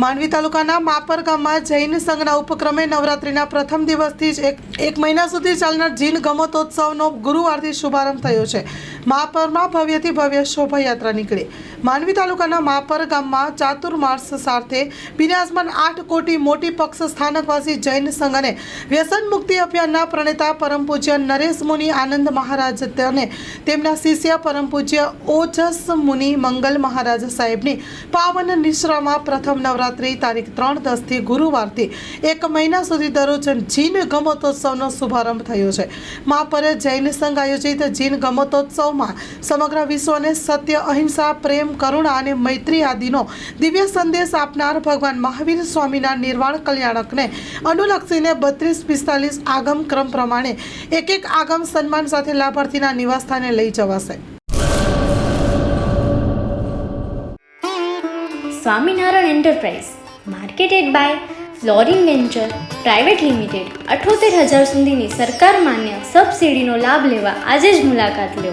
માંડવી તાલુકાના માપર ગામમાં જૈન સંઘના ઉપક્રમે નવરાત્રિના પ્રથમ દિવસથી જ એક એક મહિના સુધી ચાલનાર જીન ગમતોત્સવનો ગુરુવારથી શુભારંભ થયો છે. માપરમાં ભવ્યથી ભવ્ય શોભાયાત્રા નીકળી. માંડવી તાલુકાના માપર ગામમાં ચાતુર્માસ સાથે બિરાજમાન આઠ કોટી મોટી પક્ષ સ્થાનકવાસી જૈન સંઘ અને વ્યસન મુક્તિ અભિયાનના પ્રણેતા પરમ પૂજ્ય નરેશ મુનિ આનંદ મહારાજ અને તેમના શિષ્ય પરમ પૂજ્ય ઓજસ મુનિ મંગલ મહારાજ સાહેબની પાવન નિશ્રામાં પ્રથમ નવરાત્રિ તારીખ ત્રણ દસથી ગુરુવારથી એક મહિના સુધી દરરોજ જીન ગમતોત્સવનો શુભારંભ થયો છે. મહાપરે જૈન સંઘ આયોજિત જીન ગમતોત્સવમાં સમગ્ર વિશ્વને સત્ય, અહિંસા, પ્રેમ, કરુણા અને મૈત્રી આદિનો દિવ્ય સંદેશ આપનાર ભગવાન મહાવીર સ્વામીના નિર્વાણ કલ્યાણકને અનુલક્ષીને બત્રીસ પિસ્તાલીસ આગમ ક્રમ પ્રમાણે એક એક આગમ સન્માન સાથે લાભાર્થીના નિવાસસ્થાને લઈ જવાશે. Swaminarayan enterprise, marketed by flooring venture, private limited, અઠોતેર હજાર સુધીની સરકાર માન્ય સબસિડીનો લાભ લેવા આજે જ મુલાકાત લો.